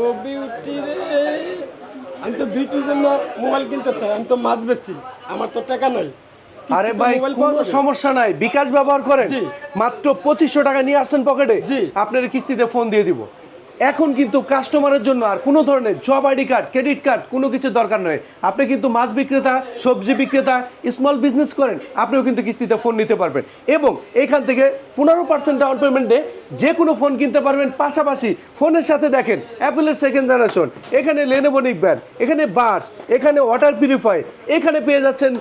ও beauty রে। আমি তো বিউটির জন্য মোবাইল কিনতে চাই আমি তো মাছ বেচি আমার তো টাকা নাই। আরে ভাই কোনো সমস্যা নাই। বিকাশ ব্যবহার করেন। মাত্র পঁচিশশো টাকা নিয়ে আসেন পকেটে। জি। আপনার কিস্তিতে ফোন দিয়ে দিব। এখন কিন্তু কাস্টমারের জন্য আর কোনো ধরনের job ID card credit card কোনো কিছু দরকার নয়। আপনি কিন্তু মাছ বিক্রেতা সবজি বিক্রেতা স্মল বিজনেস করেন আপনিও কিন্তু কিস্তিতে ফোন নিতে পারবেন। এবং এখান থেকে পনেরো পার্সেন্ট ডাউন পেমেন্টে যে কোনো ফোন কিনতে পারবেন। পাশাপাশি ফোনের সাথে দেখেন অ্যাপেলের সেকেন্ড জেনারেশন এখানে লেনোভো ব্যান্ড এখানে বার্স এখানে ওয়াটার পিউরিফাই এখানে পেয়ে যাচ্ছেন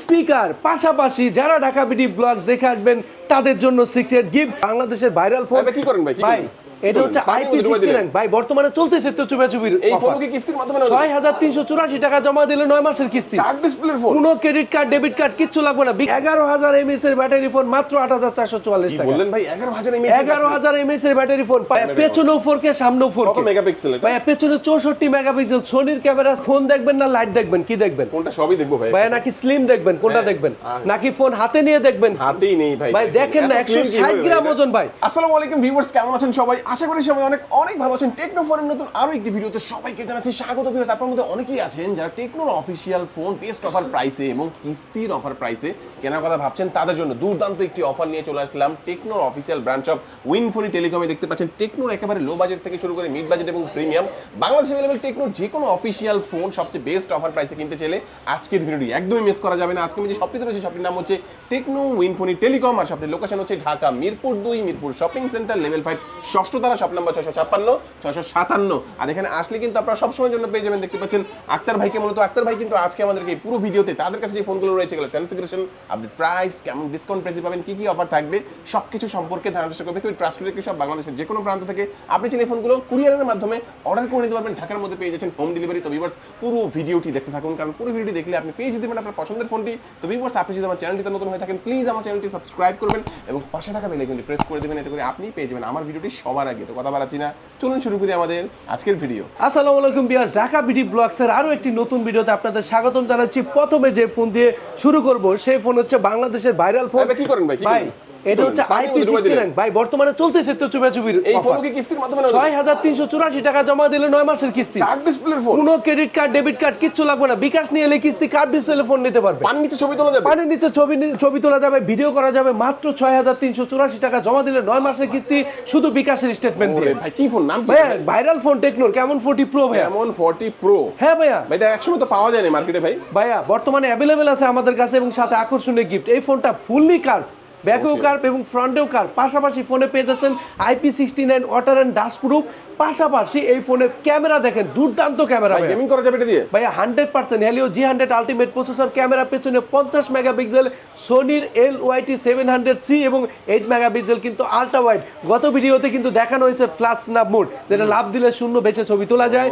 স্পিকার পাশাপাশি যারা ঢাকা বিডি ব্লগস দেখে আসবেন তাদের জন্য সিক্রেট গিফট বাংলাদেশের ভাইরাল ফোন কি করেন ভাই? ভাই? এটা হচ্ছে? আইপি ডুবাই দিলেন। ভাই বর্তমানে চলতেছে তো চুপাচুপির এই ফোনও কি কিস্তির মাধ্যমে ছয় হাজার তিনশো চুরাশি টাকা জমা দিলে নয় মাসের কিস্তি। কার্ড ডিসপ্লের ফোন কোনো ক্রেডিট কার্ড ডেবিট কার্ড কিচ্ছু লাগবে না। এগারো হাজার এমএস এর ব্যাটারি ফোন মাত্র আট হাজার চারশো চুয়াল্লিশ টাকা। বললেন ভাই? এগারো হাজার এগারো হাজার এমএস এর ব্যাটারি ফোন পেছনেও ফোর কে সামনেও ফোর কত মেগাপিক্সেল ভাইয়া পেছনে চৌষট্টি মেগাপিক্সেল সোনির ক্যামেরা ফোন দেখবেন না লাইট দেখবেন? কি দেখবেন? কোনটা সবই দেখব ভাই। ভাইয়া নাকি স্লিম দেখবেন? কোনটা হ্যাঁ, দেখবেন। নাকি ফোন হাতে নিয়ে দেখবেন? হাতেই নেই ভাই। ভাই দেখেন না একশো ষাট গ্রাম ভাই ওজন ভাই। আসসালামু আলাইকুম ভিউয়ার্স কেমন আছেন সবাই? আশা করি সবাই অনেক অনেক ভালো আছেন। টেকনো ফোনের নতুন আরও একটি ভিডিওতে সবাইকে জানাচ্ছি স্বাগত। ভিউয়ার্স আপনার মধ্যে অনেকেই আছেন যারা টেকনোর অফিসিয়াল ফোন বেস্ট অফার প্রাইসে এবং কিস্তির অফার প্রাইসে কেনার কথা ভাবছেন, তাদের জন্য দুর্দান্ত একটি অফার নিয়ে চলে আসলাম টেকনোর অফিসিয়াল ব্রাঞ্চ অফ উইনফোনি টেলিকমে দেখতে পাচ্ছেন। টেকনোর একেবারে লো বাজেট থেকে শুরু করে মিড বাজেট এবং প্রিমিয়াম বাংলাদেশে অ্যাভেলেবল টেকনোর যে কোনো অফিসিয়াল ফোন সবচেয়ে বেস্ট অফার প্রাইসে কিনতে চাইলে আজকের ভিডিওটি একদমই মিস করা যাবে না। আজকে আমি যে শপটিতে রয়েছে শপটির নাম হচ্ছে টেকনো উইনফোনি টেলিকম আর শপটির লোকেশন হচ্ছে ঢাকা মিরপুর দুই, Mirpur shopping centre level five ষষ্ঠ দ্বারা শপ নাম্বার ছশো ছাপ্পান্ন ছশো সাতান্ন। আর এখানে আসলে কিন্তু আপনারা সবসময়ের জন্য পেয়ে যাবেন, দেখতে পাচ্ছেন আক্তার ভাইকে মূলত। আক্তার ভাই কিন্তু আজকে আমাদেরকে এই পুরো ভিডিওতে তাদের কাছে যে ফোনগুলো রয়েছে, এগুলো কনফিগারেশন আপনি প্রাইস কেমন ডিসকাউন্ট প্রাইসে পাবেন, কি কি অফার থাকবে, সবকিছু সম্পর্কে ধারণা চেষ্টা করবে। খুবই ট্রাস্টেড একটি সব বাংলাদেশের যে কোনো প্রান্ত থেকে। আপনি চাইলে ফোনগুলো কুরিয়ারের মাধ্যমে অর্ডার করে নিতে পারবেন। ঢাকার মধ্যে পেয়ে যাচ্ছেন হোম ডেলিভারি তো ভিউয়ার্স পুরো ভিডিওটি দেখতে থাকুন, কারণ পুরো ভিডিওটি দেখলে আপনি পেয়ে যেতে পারেন আপনার পছন্দের ফোনটি তো ভিউয়ার্স আপনি যদি আমার চ্যানেলটিতে নতুন হয়ে থাকেন প্লিজ আমার চ্যানেলটি সাবস্ক্রাইব করবেন এবং পাশে থাকা বেল আইকনটি প্রেস করে দেবেন। এতে করে আপনি পেয়ে যাবেন আমার ভিডিওটি সবার আগে। তো কথা বাড়াচ্ছি না। চলুন শুরু করি আমাদের আজকের ভিডিও। আসসালামু আলাইকুম বিয়াস ঢাকা বিডি ব্লগসের আরও একটি নতুন ভিডিওতে আপনাদের স্বাগতম জানাচ্ছি। প্রথমে যে ফোন দিয়ে শুরু করব সেই ফোন হচ্ছে বাংলাদেশের ভাইরাল ফোন। কি করেন ভাই? ভাই? এটা হচ্ছে ভাই বর্তমানে চলতেছে তো এই ফোনও কি কিস্তির মাধ্যমে নেওয়া ছয় হাজার তিনশো চুরাশি টাকা জমা দিলে নয় মাসের কিস্তি। কার্ড ডিসপ্লের ফোন। কোনো ক্রেডিট কার্ড ডেবিট কার্ড কিচ্ছু লাগবে না। বিকাশ নিয়ে এলে কিস্তি কার্ড ডিসপ্লে ফোন নিতে পারবে। পানির নিচে ছবি তোলা যাবে। পানির নিচে ছবি ছবি তোলা যাবে ভিডিও করা যাবে। মাত্র ছয় হাজার তিনশো চুরাশি টাকা জমা দিলে নয় মাসের কিস্তি শুধু বিকাশের স্টেটমেন্ট দিয়ে। ভাই কি ফোন নাম ভাইরাল ফোন টেকনোর কেমন ফোর্টি প্রো ভাইয়া? এমন 40 প্রো হ্যাঁ ভাইয়া। ভাই এটা একসময় তো পাওয়া যায় না মার্কেটে ভাই। ভাইয়া বর্তমানে অ্যাভেলেবেল আছে আমাদের কাছে এবং সাথে আকর্ষণীয় গিফট এই ফোনটা ফুললি কার্ভ ব্যাকেও কার্প এবং ফ্রন্টেও কার্প পাশাপাশি ফোনে পেয়ে যাচ্ছেন IP sixty nine water and dust proof পাশাপাশি এই ফোনের ক্যামেরা দেখেন দুর্দান্ত ক্যামেরা ভাই গেমিং করা যাবে এটা দিয়ে। Hundred percent Helio G hundred ultimate processor camera পেছনে পঞ্চাশ megapixel সোনির L YT seven hundred C এবং এইট মেগাপিক্সেল কিন্তু আলট্রা ওয়াইড গত ভিডিওতে কিন্তু দেখানো হয়েছে ফ্লাশ স্ন্যাপ মোড যেটা লাভ দিলে শূন্য বেছে ছবি তোলা যায়।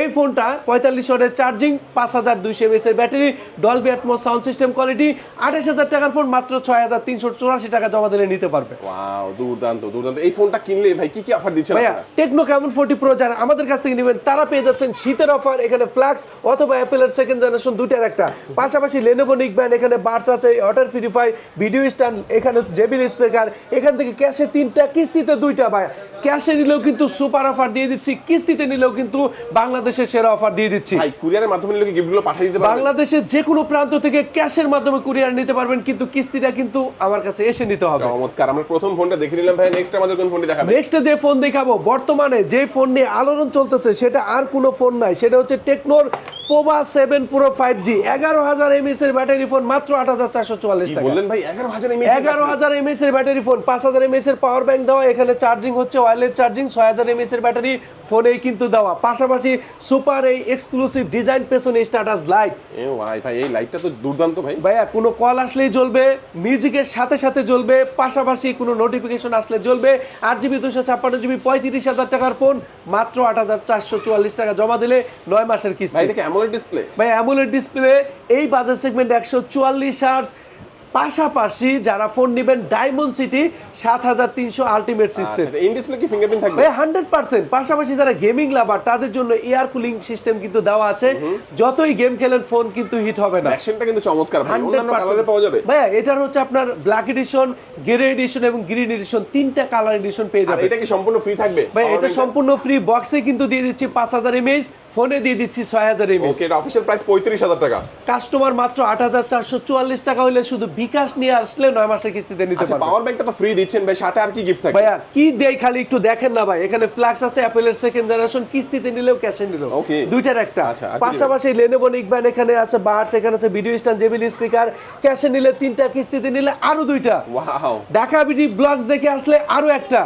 এই ফোনটা পঁয়তাল্লিশ ওয়াটের চার্জিং পাঁচ হাজার দুইশো এমএস এর battery Dolby Atmos sound system quality আঠাশ হাজার টাকার ফোন মাত্র ছয় হাজার তিনশো চৌরাশি টাকা জমা দিলে নিতে পারবে। ওয়াও দুর্দান্ত দুর্দান্ত। এই ফোনটা কিনলে ভাই কি কি অফার দিচ্ছেন টেকনো কেমন ফোর্টি প্রো যারা আমাদের কাছ থেকে নেবেন তারা পেয়ে যাচ্ছেন শীতের অফার এখানে ফ্লাক্স অথবা অ্যাপেলের সেকেন্ড জেনারেশন দুইটার একটা। পাশাপাশি লেনোভো নিকব্যান্ড এখানে বার্স আছে ওয়াটার ফিরিফাই ভিডিও স্ট্যান্ড এখানে জেবিল স্পিকার এখান থেকে ক্যাশে তিনটা কিস্তিতে দুইটা ভাই ক্যাশে নিলেও কিন্তু সুপার অফার দিয়ে দিচ্ছি কিস্তিতে নিলেও কিন্তু বাংলাদেশের সেরা অফার দিয়ে দিচ্ছি। ভাই কুরিয়ারের মাধ্যমে নিলে গিফটগুলো পাঠিয়ে দিতে পারবেন? বাংলাদেশের যে কোনো প্রান্ত থেকে ক্যাশের মাধ্যমে কুরিয়ার নিতে পারবেন কিন্তু কিস্তিটা কিন্তু আমার কাছে এসে নিতে হবে। চমৎকার আমরা প্রথম ফোনটা দেখে নিলাম ভাই নেক্সট আমাদের কোন ফোনটি দেখাবেন নেক্সট যে ফোন দেখাবো বর্তমানে যে ফোন নিয়ে আলোড়ন চলতেছে সেটা আর কোনো ফোন নাই। সেটা হচ্ছে টেকনোর পোভা সেভেন পুরো ফাইভ জি এগারো হাজার এমএস এর ব্যাটারি ফোন মাত্র আট হাজার চারশো চুয়াল্লিশ টাকা। বললেন ভাই? এগারো হাজার এমএএইচ এগারো হাজার এমএস এর ব্যাটারি ফোন পাঁচ হাজার এমএস এর পাওয়ার ব্যাংক দেওয়া এখানে চার্জিং হচ্ছে ওয়্যারলেস চার্জিং ছয় হাজার এমএস এর ব্যাটারি ফোনেই কিন্তু দেওয়া। পাশাপাশি সুপার এই এক্সক্লুসিভ ডিজাইন পেছনে স্ট্যাটাস লাইট ভাই ভাই এই লাইটটা তো দুর্দান্ত ভাই। ভাইয়া কোনো কল আসলেই জ্বলবে মিউজিকের সাথে সাথে জ্বলবে পাশাপাশি কোনো নোটিফিকেশন আসলে জ্বলবে। আট জিবি দুশো ছাপ্পান্ন জিবি পঁয়ত্রিশ হাজার টাকার ফোন মাত্র আট হাজার চারশো চুয়াল্লিশ টাকা জমা দিলে নয় মাসের কিস্তি। এটা কি অ্যামোলেড ডিসপ্লে ভাই অ্যামুলেট ডিসপ্লে এই বাজার সেগমেন্ট একশো চুয়াল্লিশ আর্স পাশাপাশি যারা ফোন নেবেন ডায়মন্ড সিটি সাত হাজার তিনশো আলটিমেট আচ্ছা ইন ডিসপ্লে কি ফিঙ্গারপ্রিন্ট থাকবে? হান্ড্রেড পার্সেন্ট পাশাপাশি যারা গেমিং লাভার তাদের জন্য এয়ার কুলিং সিস্টেম কিন্তু দেওয়া আছে। যতই গেম খেলেন ফোন কিন্তু হিট হবে না। অ্যাকশনটা কিন্তু চমৎকার ভাই 100% অন্যান্য কালারে পাওয়া যাবে। ভাইয়া এটার হচ্ছে আপনার ব্ল্যাক এডিশন গ্রে এডিশন এবং গ্রিন এডিশন তিনটা কালার এডিশন পেয়ে যাবেন। এটা কি সম্পূর্ণ ফ্রি থাকবে? ভাই এটা সম্পূর্ণ ফ্রি বক্সে কিন্তু দিয়ে দিচ্ছি পাঁচ হাজার এমএইচ ফোনে দিয়ে দিচ্ছি ছয় হাজার এমএইচ ওকে এটা অফিশিয়াল প্রাইস পঁয়ত্রিশ হাজার টাকা। কাস্টমার মাত্র আট হাজার চারশো চুয়াল্লিশ টাকা হলে শুধু বিকাশ নিয়ে আসলে নয় মাসের কিস্তিতে নিতে আচ্ছা পারবেন পাওয়ার ব্যাংকটা তো ফ্রি দিচ্ছেন ভাই সাথে আর কি গিফট থাকবে ভাইয়া কি দেই খালি একটু দেখেন না ভাই এখানে ফ্ল্যাক্স আছে অ্যাপেলের সেকেন্ড জেনারেশন কিস্তিতে নিলেও ক্যাশে নিলেও. দুইটার একটা। আচ্ছা, পাশাপাশি লেনোভো নিকব্যান্ড এখানে আছে বার্স এখানে আছে ভিডিও স্ট্যান্ড জেবিল স্পিকার ক্যাশে নিলে তিনটা কিস্তিতে নিলে আরও দুইটা। ওয়াও ঢাকা বিডি ব্লগস দেখে আসলে আরও একটা।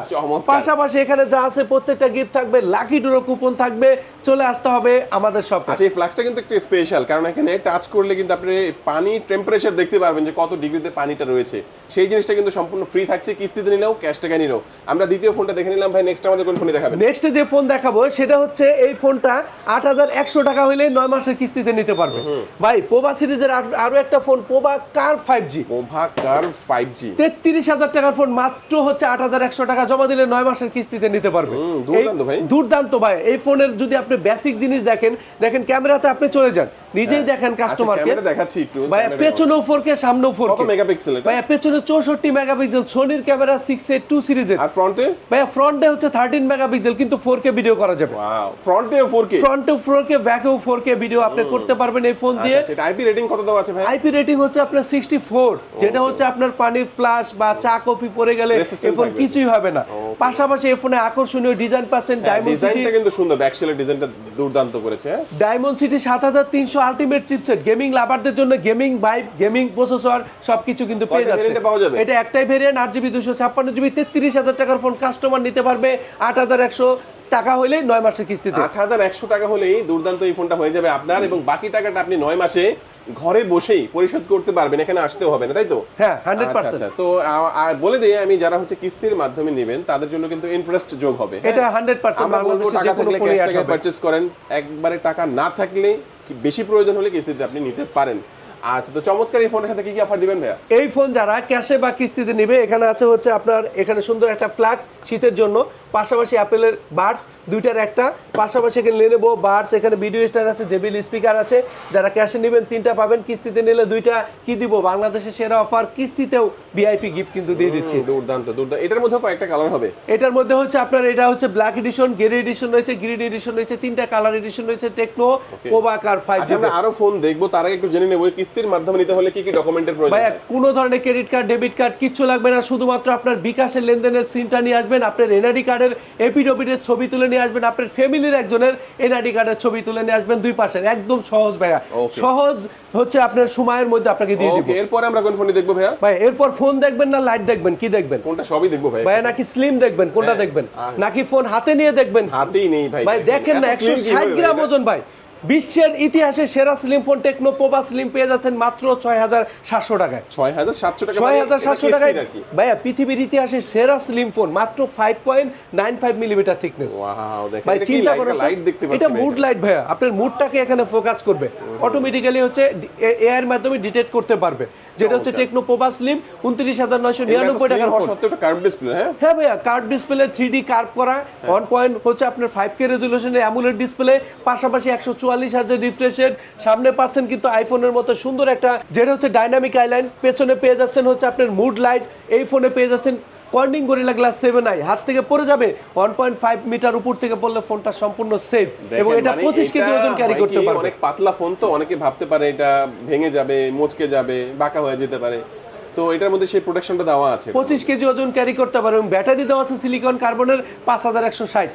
পাশাপাশি এখানে যা আছে প্রত্যেকটা গিফট থাকবে লাকি ড্র কুপন থাকবে চলে আসতে হবে আমাদের শপে আচ্ছা এই ফ্লাক্সটা কিন্তু একটু স্পেশাল কারণ এখানে টাচ করলে কিন্তু আপনি পানি টেম্পারেচার দেখতে পারবেন যে কত ডিগ্রিতে পানিটা রয়েছে। সেই জিনিসটা কিন্তু সম্পূর্ণ ফ্রি থাকছে কিস্তিতে নিলেও ক্যাশ টাকা নিলেও। আমরা দ্বিতীয় ফোনটা দেখে নিলাম ভাই নেক্সট আমাদের কোন ফোনে দেখাবেন? নেক্সট যে ফোন দেখাবো সেটা হচ্ছে এই ফোনটা আট হাজার একশো টাকা হলে নয় মাসের কিস্তিতে নিতে পারবে। ভাই পোবা সিরিজের আরও একটা phone Pova curve five G Pova curve five G তেত্রিশ হাজার টাকার ফোন মাত্র হচ্ছে আট হাজার একশো টাকা জমা দিলে নয় মাসের কিস্তিতে নিতে পারবে। দুর্দান্ত ভাই। দুর্দান্ত ভাই এই ফোনের যদি আপনি বেসিক জিনিস দেখেন দেখেন ক্যামেরাতে আপনি চলে যান। নিজেই দেখেন আচ্ছা কাস্টমারকে ক্যামেরা দেখাচ্ছি একটু ভাই পেছনেও ফোর কে সামনেও ফোর কত মেগাপিক্সেল এটা? ভাইয়া পেছনে চৌষট্টি মেগাপিক্সেল সোনির ক্যামেরা সিরিজের। আর ফ্রন্টে? ভাইয়া ফ্রন্টে হচ্ছে থার্টিন মেগাপিক্সেল কিন্তু ফোর কে ভিডিও করা যাবে। ওয়াও ফ্রন্টেও 4K ফ্রন্টে ফোর কে ব্যাকেও ফোর ভিডিও আপনি করতে পারবেন এই ফোন দিয়ে। আচ্ছা আচ্ছা, আইপি রেটিং কত দেওয়া আছে ভাই আইপি রেটিং হচ্ছে আপনার সিক্সটি ফোর যেটা হচ্ছে আপনার পানির ফ্লাশ বা চা কফি পড়ে গেলে Resistant এই ফোন কিছুই হবে না। পাশাপাশি এই ফোনে আকর্ষণীয় ডিজাইন পাচ্ছেন ডায়মন্ড সিটি ডিজাইনটা কিন্তু সুন্দর। ব্যাকশেলের ডিজাইনটা দুর্দান্ত করেছে হ্যাঁ? ডায়মন্ড সিটি সাত হাজার তিনশো আলটিমেট চিপসেট গেমিং লাভারদের জন্য গেমিং ভাইব গেমিং প্রসেসর সবকিছু কিন্তু পেয়ে যাচ্ছে? এটা একটাই ভেরিয়েন্ট আট জিবি দুশো ছাপ্পান্ন জিবি তেত্রিশ হাজার টাকার ফোন কাস্টমার নিতে পারবে। আট হাজার একশো টাকা হলে নয় মাসের কিস্তিতে। আট হাজার একশো টাকা হলেই দুর্দান্ত এই ফোনটা হয়ে যাবে আপনার এবং বাকি টাকাটা আপনি নয় মাসে ঘরে বসেই পরিশোধ করতে পারবেন এখানে আসতেও হবে না তাই তো? হ্যাঁ আচ্ছা আচ্ছা তো আর বলে দিই আমি যারা হচ্ছে কিস্তির মাধ্যমে নেবেন তাদের জন্য কিন্তু ইন্টারেস্ট যোগ হবে। হ্যাঁ? এটা হান্ড্রেড পার্সেন্ট আমরা বলব টাকা থাকলে ক্যাশ টাকায় পারচেজ করেন একবারে টাকা না থাকলে কি বেশি প্রয়োজন হলে কিস্তিতে আপনি নিতে পারেন। আচ্ছা তো চমৎকার এই ফোনের সাথে কি কি অফার দিবেন ভাইয়া? এই ফোন যারা ক্যাশে বা কিস্তিতে নেবে এখানে আছে হচ্ছে আপনার এখানে সুন্দর একটা ফ্ল্যাক্স শীতের জন্য। পাশাপাশি অ্যাপেলের বার্ডস দুইটার একটা। পাশাপাশি এখানে লেনেবো বার্ডস এখানে ভিডিও স্টার আছে জেবিল স্পিকার আছে। যারা ক্যাশে নেবেন তিনটা পাবেন কিস্তিতে নিলে দুইটা কি দিব? বাংলাদেশের সেরা অফার কিস্তিতেও ভিআইপি গিফট কিন্তু দিয়ে দিচ্ছি। দুর্দান্ত দুর্দান্ত। এটার মধ্যে কয়েকটা কালার হবে। এটার মধ্যে হচ্ছে আপনার এটা হচ্ছে ব্ল্যাক এডিশন গ্রে এডিশন রয়েছে গ্রিন এডিশন রয়েছে তিনটা কালার এডিশন রয়েছে টেকনো কোবাকার ফাইভ আচ্ছা আমরা আরও ফোন দেখব তার আগে একটু জেনে নেব কিস্তির মাধ্যমে নিতে হলে কি কি ডকুমেন্টের প্রয়োজন হয়? কোনো ধরনের ক্রেডিট কার্ড ডেবিট কার্ড কিচ্ছু লাগবে না শুধুমাত্র আপনার বিকাশের লেনদেনের সিনটা নিয়ে আসবেন আপনার এনআইডি কার্ডের এপিডোপিডের ছবি তুলে নিয়ে আসবেন। আপনার ফ্যামিলির একজনের এনআইডি কার্ডের ছবি তুলে নিয়ে আসবেন দুই পাশের। একদম সহজ ভাইয়া। সহজ হচ্ছে আপনার সময়ের মধ্যে আপনাকে দিয়ে দিব। এরপর আমরা কোন ফোনই দেখব ভাইয়া? ভাই এরপর ফোন দেখবেন না লাইট দেখবেন? কি দেখবেন? কোনটা সবই দেখব ভাই ভাইয়া নাকি স্লিম দেখবেন? কোনটা হ্যাঁ, দেখবেন? নাকি ফোন হাতে নিয়ে দেখবেন? হাতেই নেই ভাই ভাই দেখেন। না এত একশো slim ষাট কীভাবে গ্রাম ওজন ভাই। বিশ্বের ইতিহাসে সেরা স্লিম ফোন টেকনো প্রোবা স্লিম পেয়ে যাচ্ছেন মাত্র ছয় হাজার সাতশো টাকায়। ছয় হাজার সাতশো টাকা ছয় মানে হাজার সাতশো টাকায় ভাইয়া পৃথিবীর ইতিহাসে সেরা স্লিম ফোন মাত্র five point nine five millimetre thickness ভাই চিন্তা করেন এটা মুড লাইট ভাইয়া আপনার মুডটাকে এখানে ফোকাস করবে। অটোমেটিক্যালি হচ্ছে এআই এর মাধ্যমে ডিটেক্ট করতে পারবে। যেটা হচ্ছে টেকনো স্লিম উনত্রিশ হাজার নয়শো নিরানব্বই টাকার ডিসপ্লে হ্যাঁ? হ্যাঁ ভাইয়া curved display three D curve করা। ওয়ান পয়েন্ট হচ্ছে আপনার ফাইভ কে রেজুলেশনের অ্যামুলেট ডিসপ্লে পাশাপাশি একশো চুয়াল্লিশ হাজার রিফ্রেশের সামনে পাচ্ছেন কিন্তু আইফোনের মতো সুন্দর একটা যেটা হচ্ছে ডাইনামিক আইলাইন পেছনে পেয়ে যাচ্ছেন হচ্ছে আপনার মুড লাইট এই ফোনে পেয়ে যাচ্ছেন Corning Gorilla glass seven i হাত থেকে পড়ে যাবে। ওয়ান পয়েন্ট ফাইভ মিটার উপর থেকে পড়লে ফোনটা সম্পূর্ণ সেফ এবং এটা মানে পঁচিশ কেজি ওজন ক্যারি করতে পারে পারবে। অনেক পাতলা ফোন তো অনেকে ভাবতে পারে এটা ভেঙে যাবে মচকে যাবে বাঁকা হয়ে যেতে পারে। তো এটার মধ্যে সেই প্রোটেকশনটা দেওয়া আছে। পঁচিশ কেজি ওজন ক্যারি করতে পারবে এবং ব্যাটারি দেওয়া আছে সিলিকন কার্বনের পাঁচ হাজার একশো ষাট।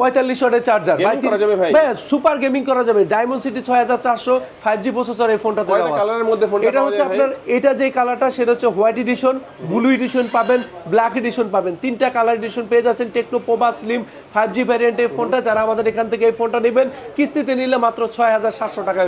পঁয়তাল্লিশ ওয়াটের চার্জার করা যাবে ভাই? সুপার গেমিং করা যাবে। ডায়মন্ড সিটি ছয় হাজার চারশো ফাইভ জি প্রসেসর এই ফোনটা কালারের মধ্যে ফোনটা এটা হচ্ছে আপনার এটা যে কালারটা সেটা হচ্ছে হোয়াইট এডিশন ব্লু এডিশন পাবেন ব্ল্যাক এডিশন পাবেন। তিনটা কালার এডিশন পেয়ে যাচ্ছেন Tecno Pova slim five G variant এই ফোনটা যারা আমাদের এখান থেকে এই ফোনটা নেবেন কিস্তিতে নিলে মাত্র ছয় হাজার সাতশো টাকা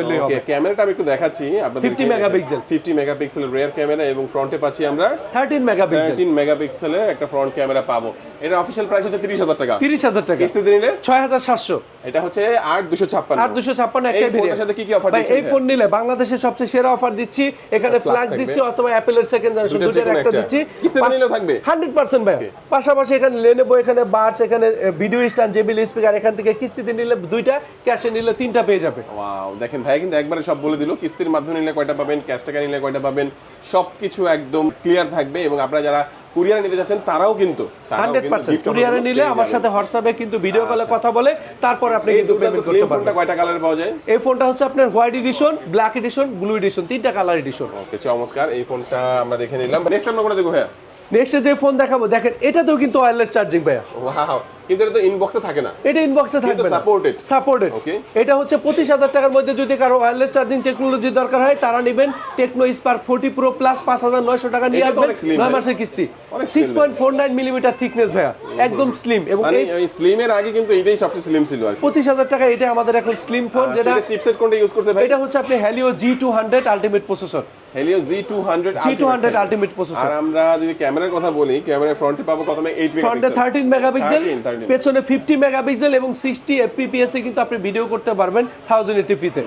ক্যামেরাটা আমি একটু দেখাচ্ছি আপনাদের 50 megapixel। ফিফটি মেগাপিক্সেলের রিয়ার ক্যামেরা এবং ফ্রন্টে পাচ্ছি আমরা থার্টিন মেগাপিক্সেল থার্টিন মেগাপিক্সেলের একটা ফ্রন্ট ক্যামেরা পাবো। এটা অফিসিয়াল প্রাইস হচ্ছে তিরিশ হাজার টাকা। তিরিশ হাজার টাকা। কিস্তিতে নিলে? ছয় হাজার সাতশো। এটা হচ্ছে আট দুশো ছাপ্পান্ন। আর দুশো ছাপ্পান্ন এই একটা ফোনটার সাথে কি কি অফার ভাই এই ফোন নিলে বাংলাদেশের সবচেয়ে সেরা অফার দিচ্ছি। এখানে ফ্ল্যাক্স দিচ্ছি অথবা অ্যাপেলের সেকেন্ড জেনারেশন দুটোর একটা। দিচ্ছি। কিস্তিতে নিলেও থাকবে? হান্ড্রেড পার্সেন্ট ভাই। পাশাপাশি এখানে লেনেবো এখানে বার্স এখানে ভিডিও স্ট্যান্ড জেবিল স্পিকার এখান থেকে কিস্তিতে নিলে দুইটা ক্যাশে নিলে তিনটা পেয়ে যাবে। ওয়াও দেখেন ভাই কিন্তু একবারে সব বলে দিল। কিস্তির মাধ্যমে নিলে কয়টা পাবেন ক্যাশ টাকা নিলে কয়টা পাবেন সবকিছু একদম ক্লিয়ার থাকবে এবং আপনারা যারা কুরিয়ার নিতে যাচ্ছেন তারাও কিন্তু হান্ড্রেড পার্সেন্ট কুরিয়ারে নিলে আমার সাথে হোয়াটসঅ্যাপে কিন্তু ভিডিও কলে আচ্ছা। কথা বলে তারপর আপনি এই কিন্তু পেমেন্ট করতে ফোনটা পারবেন। কয়টা কালারে পাওয়া যায়? এই ফোনটা হচ্ছে আপনার white edition black edition blue edition তিনটা কালার এডিশন ওকে চমৎকার। এই ফোনটা আমরা দেখে নিলাম। নেক্সট আমরা কোনটা দেখব ভাইয়া? নেক্সট যে ফোন দেখাবো দেখেন এটাতেও কিন্তু ওয়্যারলেস চার্জিং ভাইয়া। ওয়াও কিন্তু এটা তো ইনবক্সে থাকে না। এটা ইনবক্সে না। supported। Supported Okay. এটা হচ্ছে পঁচিশ হাজার টাকার মধ্যে যদি কারও ওয়্যারলেস চার্জিং টেকনোলজি দরকার হয় তারা নেবেন Tecno Spark forty pro plus পাঁচ হাজার নয়শো টাকা নিয়ে আসবেন অনেক নয় মাসের কিস্তি। অনেক slim six point four nine millimetre thickness ভাইয়া। একদম স্লিম এবং মানে এই ওই স্লিমের আগে কিন্তু এটাই সবচেয়ে স্লিম ছিল আর কি। পঁচিশ হাজার টাকা এটা আমাদের এখন স্লিম ফোন যেটা চিপসেট কোনটা ইউজ করতে ভাই? এটা হচ্ছে আপনি Helio G two hundred ultimate processor Helio G two hundred G two hundred ultimate processor আর আমরা যদি ক্যামেরার কথা বলি ক্যামেরার ফ্রন্টে পাবো কত এইট ফ্রন্টে থার্টিন মেগাপিক্সেল 13, 13 পেছনে ফিফটি মেগাপিক্সেল এবং সিক্সটি এফপিপিএস এ কিন্তু আপনি ভিডিও করতে পারবেন থাউজেন্ড এটিপিতে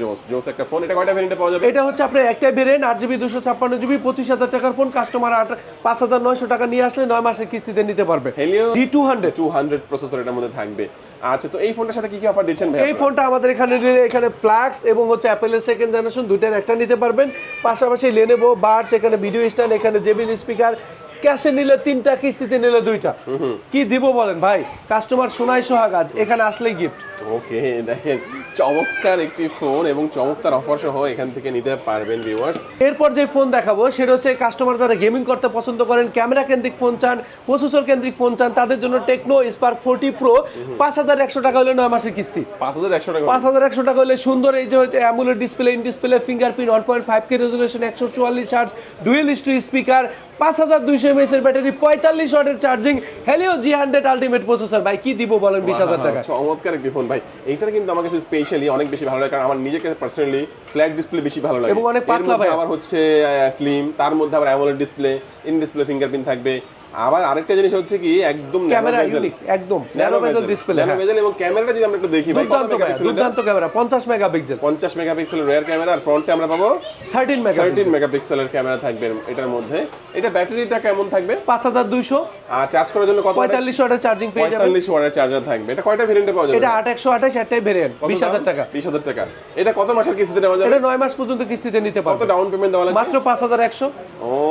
জোস জোস একটা ফোন এটা কয়টা ভেরিয়েন্টে পাওয়া যাবে? এটা হচ্ছে আপনার একটাই ভেরিয়েন্ট আট জিবি দুশো ছাপ্পান্ন জিবি পঁচিশ হাজার টাকার ফোন কাস্টমার আট পাঁচ হাজার নয়শো টাকা নিয়ে আসলে নয় মাসের কিস্তিতে নিতে পারবে। Helio G two hundred two hundred processor এটার মধ্যে থাকবে। আচ্ছা তো এই ফোনটার সাথে কি কি অফার দিচ্ছেন ভাই এই ফোনটা আমাদের এখানে এখানে ফ্ল্যাক্স এবং হচ্ছে অ্যাপেলের সেকেন্ড জেনারেশন দুইটার একটা নিতে পারবেন। পাশাপাশি লেনেভো বার্স এখানে ভিডিও স্ট্যান্ড এখানে জেবিল স্পিকার ক্যাশে নিলে তিনটা কিস্তিতে নিলে দুইটা। কি দিব বলেন? ভাই কাস্টমার শোনাই সোহাগাজ এখানে আসলেই গিফট ওকে দেখেন চমৎকার একটি ফোন এবং চমৎকার অফার সহ এখান থেকে নিতে পারবেন ভিউয়ার্স এরপর যে ফোন দেখাবো সেটা হচ্ছে কাস্টমার যারা গেমিং করতে পছন্দ করেন ক্যামেরা কেন্দ্রিক ফোন চান প্রসেসর কেন্দ্রিক ফোন চান তাদের জন্য টেকনো স্পার্ক ফোর্টি প্রো পাঁচ হাজার একশো টাকা হলে নয় মাসের কিস্তি। পাঁচ হাজার একশো টাকা। পাঁচ হাজার একশো টাকা হলে সুন্দর এই যে হচ্ছে AMOLED display in display fingerprint one point five K resolution একশো চুয়াল্লিশ হার্জ ডুয়েল স্ট্রি স্পিকার পাঁচ হাজার দুইশো এমএস এর ব্যাটারি পঁয়তাল্লিশ ওয়াটের charging Helio G hundred ultimate processor ভাই কি দিব বলেন বিশ হাজার টাকা চমৎকার একটি ফোন ভাই। এইটার কিন্তু আমার কাছে স্পেশালি অনেক বেশি ভালো লাগে কারণ আমার নিজেকে কাছে পার্সোনালি ফ্ল্যাট ডিসপ্লে বেশি ভালো লাগে। এবং অনেক পাতলা ভাই। আবার হচ্ছে স্লিম তার মধ্যে আবার AMOLED display in display fingerprint থাকবে। আবার আরেকটা জিনিস হচ্ছে কি একদম ক্যামেরা ইউনিক একদম narrow bezel display nano bezel এবং ক্যামেরাটা যদি আমরা একটু দেখি ভাই কত মেগাপিক্সেল দুর্দান্ত ক্যামেরা পঞ্চাশ মেগাপিক্সেল। 50 মেগাপিক্সেলের রিয়ার ক্যামেরা আর ফ্রন্টে আমরা পাবো থার্টিন মেগাপিক্সেল। 13 মেগাপিক্সেলের ক্যামেরা থাকবে এটার মধ্যে। এটা ব্যাটারিটা কেমন থাকবে? পাঁচ হাজার দুইশো। আর চার্জ করার জন্য কত পঁয়তাল্লিশ ওয়াটের চার্জিং পেয়ে যাবেন। 45 ওয়াটের চার্জার থাকবে। এটা কয়টা ভেরিয়েন্টে পাওয়া যাবে? এটা আট একশো আঠাশ একটাই ভেরিয়েন্ট কত বিশ দাম? হাজার টাকা 20000 টাকা। এটা কত মাসের কিস্তিতে নেওয়া যাবে? এটা নয় মাস পর্যন্ত কিস্তিতে নিতে কত ডাউন পেমেন্ট দেওয়া লাগবে? মাত্র পাঁচ হাজার একশো।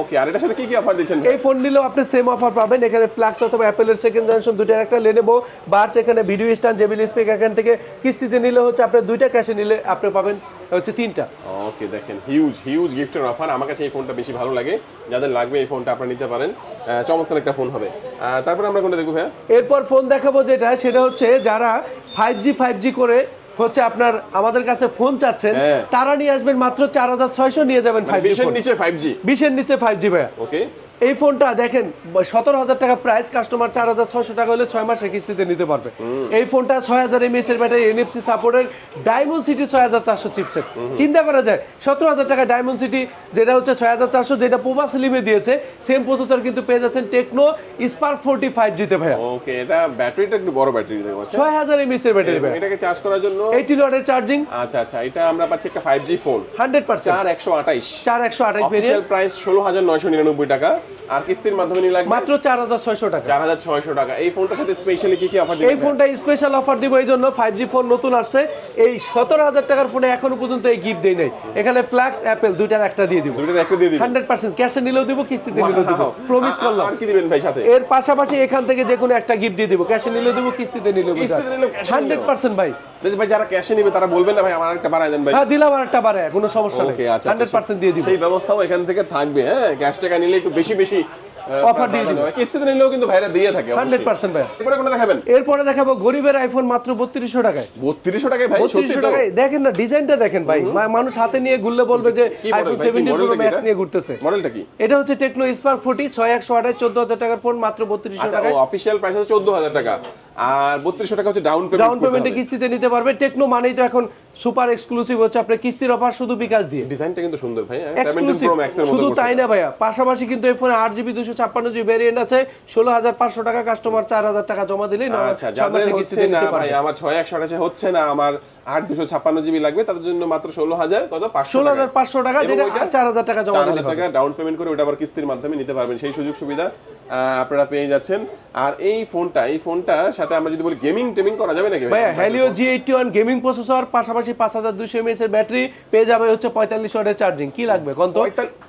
ওকে আর এটার সাথে কি কি অফার দিচ্ছেন? এই ফোন নিলেও আপনি সেম অফার পাবেন। এখানে ফ্ল্যাক্স অথবা অ্যাপেলের সেকেন্ড জেনারেশন দুইটার একটা লেনেবো বার্স এখানে ভিডিও স্ট্যান্ড জেবিল স্পিক এখান থেকে কিস্তিতে নিলে হচ্ছে আপনার দুইটা ক্যাশে নিলে আপনি পাবেন হচ্ছে তিনটা। ওকে দেখেন হিউজ হিউজ গিফটের অফার আমার কাছে এই ফোনটা বেশি ভালো লাগে। যাদের লাগবে এই ফোনটা আপনারা নিতে পারেন। চমৎকার একটা ফোন হবে। তারপর আমরা কোনটা দেখব ভাইয়া? এরপর ফোন দেখাবো যেটা সেটা হচ্ছে যারা ফাইভ জি ফাইভ জি করে হচ্ছে আপনার আমাদের কাছে ফোন চাচ্ছেন হ্যাঁ। তারা নিয়ে আসবেন মাত্র চার হাজার ছয়শো নিয়ে যাবেন ফাইভ জি বিশের নিচে ফাইভ জি বিশের নিচে ফাইভ জি ভাইয়া। ওকে এই ফোনটা দেখেন সতেরো হাজার টাকা প্রাইস কাস্টমার চার হাজার ছয়শো টাকা হলে ছয় মাসের কিস্তিতে নিতে পারবে। এই ফোনটা ছয় হাজার এমএস এর ব্যাটারি এনএফসি সাপোর্টের ডায়মন্ড সিটি ছয় হাজার চারশো চিপসেট চিন্তা করা যায় সতেরো হাজার টাকা ডায়মন্ড সিটি যেটা হচ্ছে ছয় হাজার চারশো যেটা পোবা স্লিমে দিয়েছে সেম প্রসেসর কিন্তু পেয়ে যাচ্ছেন টেকনো স্পার্ক ফোরটি ফাইভ জিতে ভাইয়া। ওকে এটা ব্যাটারিটা একটু বড় ব্যাটারি ছয় হাজার এমএস এর ব্যাটারি এটাকে চার্জ করার জন্য? এইটি ওয়াটের চার্জিং আচ্ছা আচ্ছা এটা আমরা পাচ্ছি একটা five G phone hundred percent চার একশো আঠাইশ। চার একশো আঠাশ অফিসিয়াল প্রাইস ষোলো হাজার নয়শো নিরানব্বই টাকা। আর কিস্তির মাধ্যমে লাগবে? মাত্র চার হাজার ছয়শো টাকা। চার হাজার ছয়শো টাকা। এই ফোনটার সাথে স্পেশালি কি কি অফার এই ফোনটা স্পেশাল অফার দিব এই জন্য ফাইভ জি ফোন নতুন আসছে। এই সতেরো হাজার টাকার ফোনে এখনও পর্যন্ত এই গিফট দেই নাই। এখানে ফ্ল্যাক্স অ্যাপেল দুইটার একটা দিয়ে দিব। দুইটা একটা দিয়ে দিবেন। হান্ড্রেড পার্সেন্ট ক্যাশে নিলেও দিব কিস্তিতে নিলেও দিব। প্রমিস করলাম। আর কি দিবেন ভাই সাথে? এর পাশাপাশি এখান থেকে যে কোনো একটা গিফট দিয়ে দিব। ক্যাশে নিলেও দিব কিস্তিতে নিলেও কিস্তিতে নিলেও। পার্সেন্ট ভাই। দেখি ভাই যারা ক্যাশে নিবে তারা বলবেন না ভাই আমার একটা বাড়ায় দেন ভাই। হ্যাঁ দিলাম আর একটা বারে কোনো সমস্যা নেই। ওকে আচ্ছা হান্ড্রেড পার্সেন্ট দিয়ে দিব। সেই ব্যবস্থাও এখান থেকে থাকবে হ্যাঁ? ক্যাশ টাকা নিলে একটু বেশি বেশি Offer দিয়ে দিবে। কিস্তিতে নিলেও কিন্তু ভাইরা দিয়ে থাকে হান্ড্রেড পার্সেন্ট ভাই এরপরে কোনটা দেখাবেন? এরপরে দেখাবো গরিবের আইফোন মাত্র বত্রিশশো টাকায়। বত্রিশশো টাকায় ভাই সত্যি তো। দেখেন না ডিজাইনটা দেখেন ভাই। মানুষ হাতে নিয়ে ঘুরলে বলবে যে আইফোন ভাই? কি সেভেন্টিন প্রো ম্যাক্স এটা? নিয়ে ঘুরতেছে। মডেলটা কি? এটা হচ্ছে টেকনো স্পার্ক ফোর্টি ছয় একশো আঠাশ চোদ্দ হাজার টাকার ফোন মাত্র আচ্ছা টাকায়। প্রাইস হচ্ছে হাজার টাকা। আর টাকা হচ্ছে ডাউন ডাউন পেমেন্ট পেমেন্টে কিস্তিতে নিতে পারবে। টেকনো মানেই তো এখন সুপার এক্সক্লুসিভ হচ্ছে আপনার কিস্তির অফার শুধু বিকাশ দিয়ে। ডিজাইনটা কিন্তু সুন্দর ভাই সেভেন্টিন এক্সক্লুসিভ প্রো ম্যাক্সের মতো শুধু তাই না ভাইয়া? পাশাপাশি কিন্তু এই ফোনে আট জিবি দুশো ছাপ্পান্ন জিবি ভ্যারিয়েন্ট আছে ষোলো হাজার পাঁচশো টাকা কাস্টমার চার হাজার টাকা জমা দিলেই না আচ্ছা যাদের হচ্ছে না ভাই আমার ছয় একশো আঠাশে হচ্ছে না আমার আট দুশো ছাপ্পান্ন জিবি লাগবে তাদের জন্য মাত্র ষোলো হাজার কত? পাঁচশো ষোলো হাজার পাঁচশো টাকা যেটা চার হাজার টাকা জমা দিলে হাজার টাকা ডাউন পেমেন্ট করে ওটা আবার কিস্তির মাধ্যমে নিতে পারবেন সেই সুযোগ সুবিধা। আপনারা পেয়ে যাচ্ছেন। আর এই ফোনটা এই ফোনটা সাথে আমরা যদি বলি গেমিং টেমিং করা যাবে নাকি ভাই? Helio Helio G eighty one gaming processor পাশাপাশি পাঁচ হাজার দুশো এমএস এর ব্যাটারি পেয়ে যাবে হচ্ছে পঁয়তাল্লিশ ওয়াটের চার্জিং। কি লাগবে কোন তো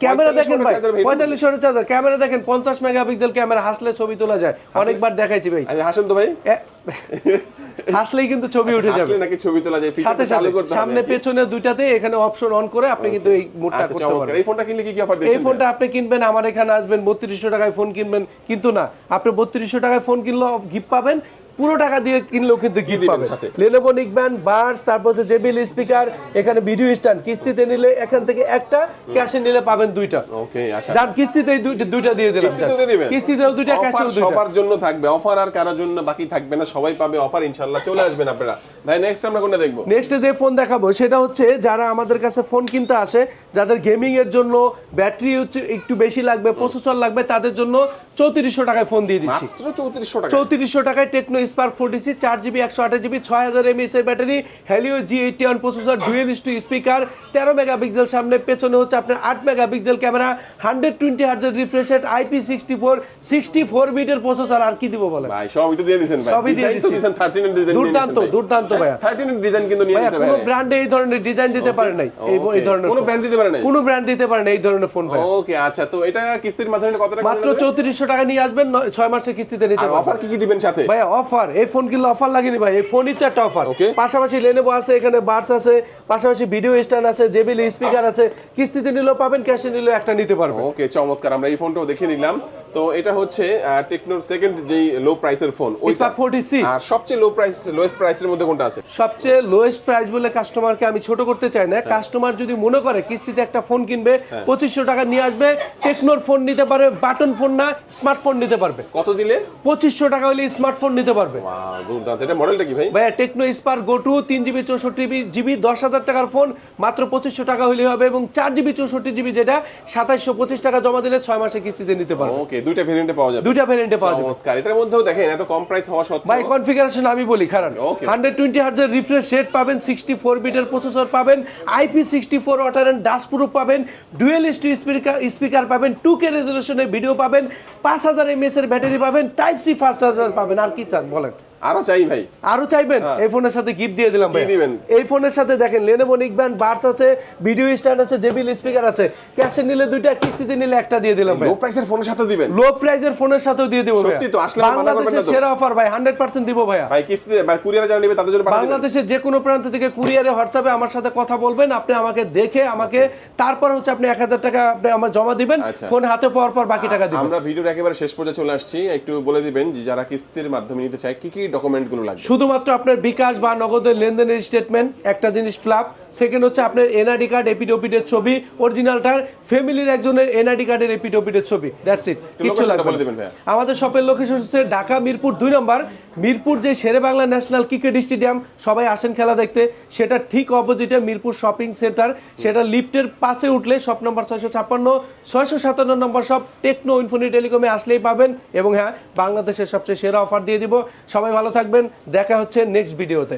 ক্যামেরা দেখেন ভাই, পঁয়তাল্লিশ ওয়াটের চার্জার। ক্যামেরা দেখেন পঞ্চাশ মেগাপিক্সেল ক্যামেরা হাসলে ছবি তোলা যায়। অনেকবার দেখাইছি ভাই। আচ্ছা হাসেন তো ভাই? হাসলেই কিন্তু ছবি উঠে যাবে। নাকি ছবি তোলা যায় সাথে চালু করতে হবে সামনে পেছনে দুইটাতে এখানে অপশন অন করে আপনি কিন্তু এই মোডটা আচ্ছা করতে পারবেন। এই ফোনটা কিনলে কি কি অফার এই ফোনটা আপনি কিনবেন আমার এখানে আসবেন বত্রিশশো টাকায় ফোন কিনবেন। কিন্তু না আপনি বত্রিশশো টাকায় ফোন কিনলে গিফট পাবেন। পুরো টাকা দিয়ে কিনলেও কিন্তু দিবেন পাবেন লেনোভো নিকব্যান্ড বার্স তারপর হচ্ছে জেবিএল স্পিকার এখানে ভিডিও স্ট্যান্ড কিস্তিতে নিলে এখান থেকে একটা ক্যাশে নিলে পাবেন দুইটা। ওকে আচ্ছা। যার কিস্তিতে দুইটা দুইটা দিয়ে দিলাম। কিস্তিতেও দিবেন? কিস্তিতেও দুইটা অফার ক্যাশেও দুইটা। সবার জন্য থাকবে। অফার আর কারোর জন্য বাকি থাকবে না। সবাই পাবে অফার ইনশাআল্লাহ। চলে আসবেন আপনারা। ভাই নেক্সট আমরা কোনটা দেখব? নেক্সটে যে ফোন দেখাবো সেটা হচ্ছে যারা আমাদের কাছে ফোন কিনতে আসে যাদের গেমিং এর জন্য ব্যাটারি হচ্ছে একটু বেশি লাগবে প্রসেসর লাগবে তাদের জন্য চৌত্রিশশো টাকায় ফোন দিয়ে দিচ্ছি। মাত্র চৌত্রিশশো টাকা চৌত্রিশশো টাকায় টেকনো স্পার্ক ফোর্টি সিক্স চার জিবি একশো আঠাশ জিবি ছয় হাজার এমএস এর battery Helio G eighty one processor dual two speaker তেরো মেগাপিক্সেল সামনে পেছনে হচ্ছে আপনার আট megapixel camera hundred twenty হার্জের refresh rate IP sixty four sixty four বিটের প্রসেসর আর কি দিব বলে ভাই সবই তো দিয়ে দিয়েছেন ভাই। সবই দিয়ে। দিয়েছেন 13 ডিজাইন দুর্দান্ত, দুর্দান্ত ভাইয়া। 13 ডিজাইন কিন্তু নিয়ে কোনো ব্র্যান্ডে এই ধরনের ডিজাইন দিতে পারে নাই। এই এই ধরনের কোনো ব্র্যান্ড দিতে পারে নাই? কোনো ব্র্যান্ড দিতে পারে না এই ধরনের ফোন ভাই ওকে আচ্ছা তো এটা কিস্তির মাধ্যমে কত টাকা মাত্র চৌত্রিশশো টাকা নিয়ে আসবেন ছয় মাসের কিস্তিতে নিতে আর অফার কি কি দিবেন সাথে? ভাই অফার এই ফোন কিনলে অফার লাগেনি ভাই এই ফোনই তো একটা অফার ওকে পাশাপাশি লেনেভো আছে এখানে বার্স আছে পাশাপাশি ভিডিও স্ট্যান্ড আছে জেবিল স্পিকার আছে কিস্তিতে নিলেও পাবেন ক্যাশে নিলেও একটা নিতে পারবেন। ওকে চমৎকার আমরা এই ফোনটাও দেখে নিলাম। তো এটা হচ্ছে টেকনোর সেকেন্ড যেই লো প্রাইসের ফোন ওইটা। স্পার্ক ফোর্টি সি আর সবচেয়ে লো প্রাইস লোয়েস্ট প্রাইসের মধ্যে কোনটা আছে? সবচেয়ে লোয়েস্ট প্রাইস বলে কাস্টমারকে আমি ছোট করতে চাই হ্যাঁ। না কাস্টমার যদি মনে করে কিস্তিতে একটা ফোন কিনবে পঁচিশশো টাকা নিয়ে আসবে টেকনোর ফোন নিতে পারবে বাটন ফোন না স্মার্টফোন নিতে পারবে। কত দিলে? পঁচিশশো টাকা হলে স্মার্টফোন নিতে পারবে। ওয়াও দুর্দান্ত এটা মডেলটা কি ভাই? ভাইয়া টেকনো স্পার গো টু তিন জিবি চৌষট্টি জিবি দশ হাজার টাকার ফোন মাত্র পঁচিশশো টাকা হলে হবে এবং চার জিবি চৌষট্টি জিবি যেটা সাতাইশশো পঁচিশ টাকা জমা দিলে ছয় মাসে কিস্তিতে নিতে পারবে। ওকে দুইটা ভেরিয়েন্টে পাওয়া যাবে। দুইটা ভেরিয়েন্টে পাওয়া যাবে। চমৎকার। এটার মধ্যেও দেখেন এত কম প্রাইস হওয়া ভাই সত্ত্বেও কনফিগারেশন আমি বলি খারাপ. হান্ড্রেড টোয়েন্টি হার্জের রিফ্রেশ রেট পাবেন সিক্সটি ফোর বিটের প্রসেসর পাবেন IP sixty four water and dust proof পাবেন ডুয়েল স্টু স্পিকার স্পিকার পাবেন টু কে রেজলিউশনের ভিডিও পাবেন পাঁচ হাজার এমএস এর ব্যাটারি পাবেন টাইপ সি ফাস্ট চার্জার পাবেন আর কি চান বলেন? আরও চাই ভাই। আরও চাইবেন? এই ফোনের সাথে গিফট দিয়ে দিলাম ভাই। দিবেন? এই ফোনের সাথে দেখেন লেনোভো নিকব্যান্ড বার্স আছে ভিডিও স্ট্যান্ড আছে জেবিএল স্পিকার আছে। ক্যাশে নিলে দুইটা কিস্তিতে নিলে একটা দিয়ে দিলাম ভাই। লো প্রাইসের ফোনের সাথে দিবেন? লো প্রাইজের ফোনের সাথেও দিয়ে দিব সত্যি তো, আসলে মানা করবেন না তো? সেরা অফার ভাই 100% দিব ভাই কিস্তিতে বা কুরিয়ারে যারা নেবে তাদের জন্য পাঠিয়ে বাংলাদেশের যে কোনো প্রান্ত থেকে কুরিয়ারে হোয়াটসঅ্যাপে আমার সাথে কথা বলবেন আপনি আমাকে দেখে আমাকে তারপর হচ্ছে আপনি এক হাজার টাকা আপনি আমার জমা দিবেন আচ্ছা। ফোন হাতে পাওয়ার পর বাকি টাকা দিবেন। আমরা ভিডিওর একেবারে শেষ পর্যায়ে চলে আসছি একটু বলে দিবেন যে যারা কিস্তির মাধ্যমে নিতে চায় কি কি ডকুমেন্টগুলো লাগবে। শুধুমাত্র আপনার বিকাশ বা নগদের লেনদেনের স্টেটমেন্ট একটা জিনিস ফ্লাপ সেকেন্ড হচ্ছে আপনার এনআইডি কার্ড এপিডোপিডের ছবি। অরিজিনালটার ফ্যামিলির একজনের এনআইডি কার্ডের এপিডোপিডের ছবি। দ্যাটস ইট কিছু লাগবে। আমাদের শপের লোকেশন হচ্ছে ঢাকা মিরপুর দুই নম্বর। মিরপুর যে Shere Bangla national cricket stadium সবাই আসেন খেলা দেখতে। সেটা ঠিক অপোজিটে মিরপুর শপিং সেন্টার সেটা লিফটের পাশে উঠলে শপ নম্বর ছয়শো ছাপ্পান্ন ছয়শো সাতান্ন নম্বর সব টেকনো ইনফোনি টেলিকমে আসলেই পাবেন। এবং হ্যাঁ বাংলাদেশের সবচেয়ে সেরা অফার দিয়ে দিব। সবাই ভালো থাকবেন। দেখা হচ্ছে নেক্সট ভিডিওতে